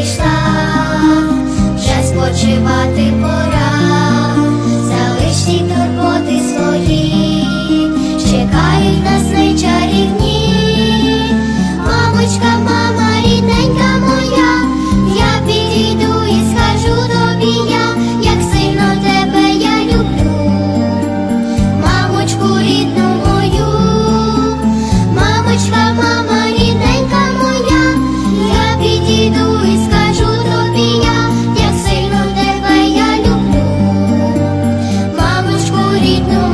прийшла, вже спочивати пора, залишні турботи свої, чекають нас найчасті. You no